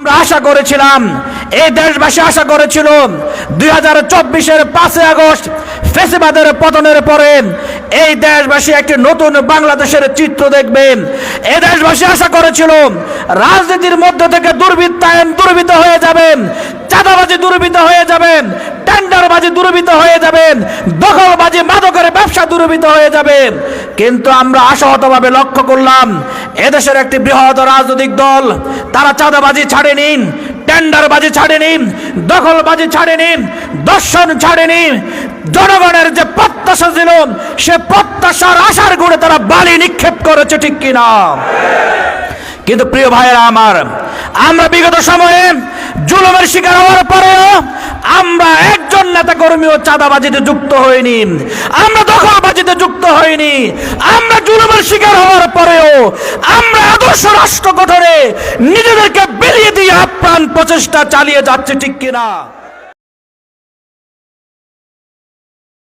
আমরা আশা করেছিলাম, এই দেশবাসী আশা করেছিল দুই হাজার চব্বিশের পাঁচই আগস্ট ফেসিবাদের পতনের পরে এই দেশবাসী একটি নতুন বাংলাদেশের চিত্র দেখবেন এই দেশবাসী আশা করেছিল রাজনীতির মধ্য থেকে দুর্বৃত্তায়ন দুর্বৃত হয়ে যাবেন চাঁদাবাজি দুর্বৃত হয়ে যাবেন টেন্ডারবাজি দুর্বৃত হয়ে যাবেন দখলবাজি মাদকের ব্যবসা দুর্বৃত হয়ে যাবে। কিন্তু আমরা আশাহতভাবে লক্ষ্য করলাম, এদেশের একটি বৃহৎ রাজনৈতিক দল, তারা চাঁদাবাজি ছাড়েনি টেন্ডারবাজি ছাড়েনি দখলবাজি ছাড়েনি দর্শন ছাড়েনি জনগণের যে প্রত্যাশা ছিল, সে প্রত্যাশার আশার গুণে তারা বালি নিক্ষেপ করেছে, ঠিক কিনা? কিন্তু প্রিয় ভাইয়েরা আমার, আমরা বিগত সময়ে জুলুমের শিকার হওয়ার পরেও কর্মীও চাঁদাবাজিতে যুক্ত হইনি। আমরা দখলবাজিতে যুক্ত হইনি। আমরা জুলুমের শিকার হওয়ার পরেও আমরা আদর্শ রাষ্ট্র গঠনে নিজেদেরকে বেরিয়ে দিয়ে আপ্রাণ প্রচেষ্টা চালিয়ে যাচ্ছে, ঠিক কিনা?